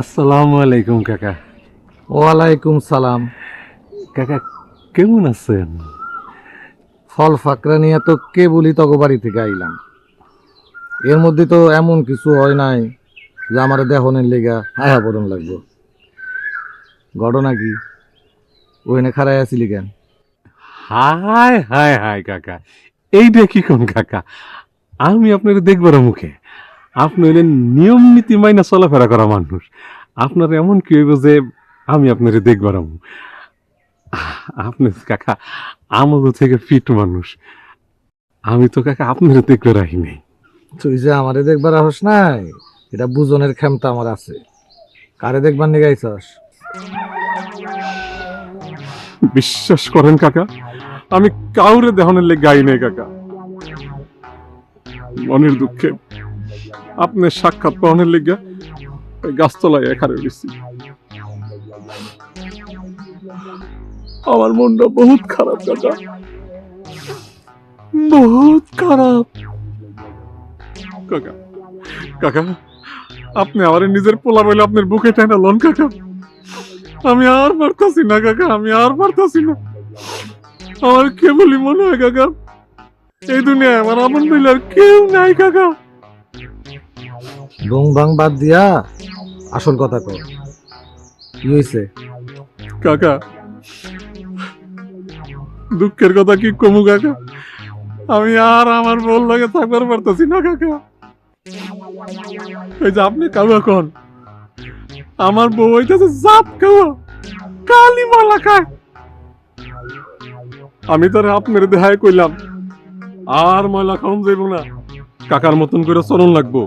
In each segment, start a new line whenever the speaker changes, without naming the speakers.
আসসালামু আলাইকুম কাকা।
ওয়ালাইকুম সালাম।
কাকা কেমন আছেন?
ফল ফাকরা নিয়ে তো কে বলি তগো বাড়ি থেকে আইলাম এর মধ্যে তো এমন কিছু হয় নাই যে আমার দেহনের লেগা হায়া পড়ন লাগবো। ঘটনা কি? ওখানে খারাই আছিলি কেন?
হায় হায় হায় কাকা। এইটা কি কোন কাকা? আমি আপনার দেখবার মুখে। আপনি হইলেন নিয়ম নীতি মাইনা চলাফেরা করা মানুষ। আপনার এমন কি হইব যে আমি আপনার দেখবার আমু আপনি কাকা আমাদের থেকে ফিট মানুষ। আমি তো কাকা আপনার দেখবার আহি নাই।
তুই যে আমারে দেখবার আহস নাই এটা বুজনের ক্ষমতা আমার আছে। কারে দেখবার নিয়ে গাইছস
বিশ্বাস করেন কাকা আমি কাউরে দেহনের লেগে গাই নেই কাকা। মনের দুঃখে আপনার সাক্ষাৎ লেগে ওই গাছতলায় এখানে গেছি আমার মনটা বহুত খারাপ কাকা বহুত খারাপ। কাকা কাকা, আপনি আমার নিজের পোলা বলে আপনার বুকে টাইনা লন, কাকা। আমি আর পারতাছি না, কাকা, আমি আর পারতাছি না। আমার কেবলই মনে হয়, কাকা, এই দুনিয়ায় আমার আমন বলে আর কেউ নাই, কাকা।
ডং বাং বাদ দিয়া আসল কথা কর কি
কাকা, দুঃখের কথা কি কমু কাকা? আমি আর আমার বল লাগে থাকবার পারতাছি না কাকা। এই যে আপনি কাউয়া কন, আমার বউ হইতেছে জাপ কাউয়া কালি মালা খায়। আমি তোরে মেরে দেহায় কইলাম, আর ময়লা খাওন যাইব না। কাকার মতন করে চলন লাগবো।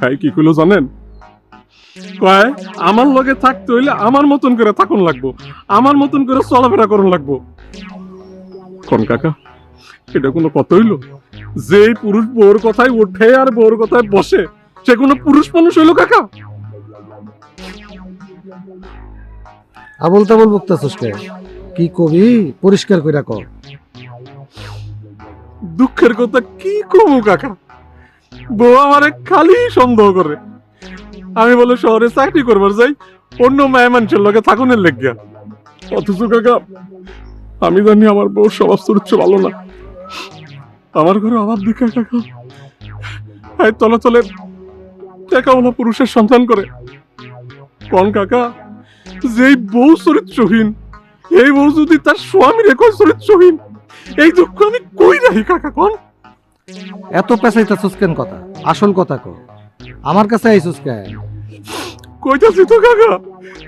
খাই কি কইলো জানেন? কয় আমার লগে থাকতে হইলে আমার মতন করে থাকুন লাগবো। আমার মতন করে চলাফেরা করুন লাগবো। কোন কাকা এটা কোনো কথা হইল? যে পুরুষ বউর কথায় ওঠে আর বউর কথায় বসে সে কোনো পুরুষ মানুষ হইল কাকা?
আবল তাবল বকতাছস কে? কি কবি? পরিষ্কার কইরা কর
দুঃখের কথা কি কমু কাকা? বউ আমারে খালি সন্দেহ করে। আমি বলে শহরে চাকরি করবার যাই, অন্য মায়া মানুষের লগে থাকুনের লেগিয়া। অথচ কাকা, আমি জানি আমার বউ স্বভাব চরিত্র ভালো না। আমার ঘরে অভাব দিকে কাকা। এই তলে টেকাওয়ালা পুরুষের সন্তান করে। কোন কাকা, যেই বউ চরিত্রহীন, এই বউ যদি তার স্বামীর একই চরিত্রহীন, এই দুঃখ আমি কই রাখি কাকা কোন?
এত পেঁচাইতাছস কেন কথা? আসল কথা কর আমার কাছে আইছস কেন
কইতাছি তো কাকা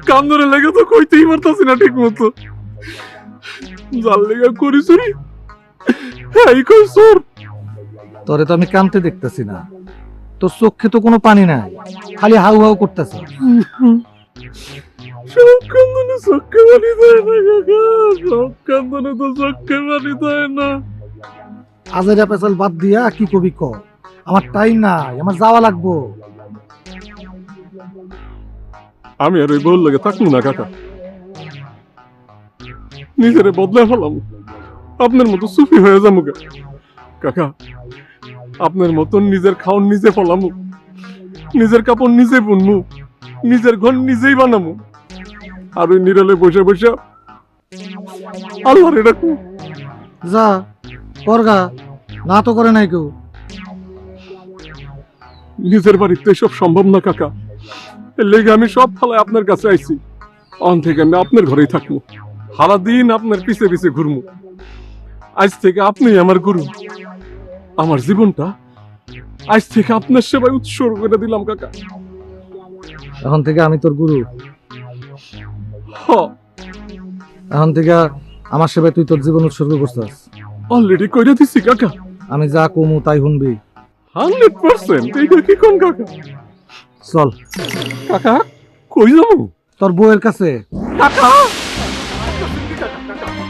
কাম ধরে লেগে তো কইতেই পারতাছি না ঠিক মতো জাল লেগে করি চুরি এই কই চোর।
তোরে তো আমি কামতে দেখতেছি না। তোর চোখে তো কোনো পানি নাই খালি হাউ হাউ করতেছ
সব কান্দনে চোখে পানি দেয় না কাকা সব কান্দনে তো চোখে পানি দেয় না।
আজেরা পেছাল বাদ দিয়া কি কবি ক? আমার টাইম নাই, আমার যাওয়া লাগবো।
আমি আর ওই বউর লাগে থাকব না, কাকা। নিজেরে বদলে ফেলাম আপনার মতো সুফি হয়ে যাব কাকা, আপনার মতন নিজের খাওন নিজে ফলামু। নিজের কাপড় নিজে বুনমু। নিজের ঘর নিজেই বানামু। আর ওই নিরালে বসে বসে আল্লাহরে ডাকু
যা করগা না তো করে নাই কেউ।
নিজের বাড়িতে এসব সম্ভব না কাকা। এর লেগে আমি সব ফালায় আপনার কাছে আইছি। অন থেকে আমি আপনার ঘরেই থাকব। সারাদিন আপনার পিছে পিছে ঘুরমু আজ থেকে আপনি আমার গুরু। আমার জীবনটা আজ থেকে আপনার সেবায় উৎসর্গ করে দিলাম কাকা।
এখন থেকে আমি তোর গুরু।
হ।
এখন থেকে আমার সেবায় তুই তোর জীবন উৎসর্গ করছিস
অলরেডি কইরা দিছি কাকা।
আমি যা কমু তাই শুনবি।
হান্ড্রেড পার্সেন্ট এইটা কি কোন কাকা?
চল।
কাকা কই যাব?
তোর বউয়ের কাছে।
কাকা!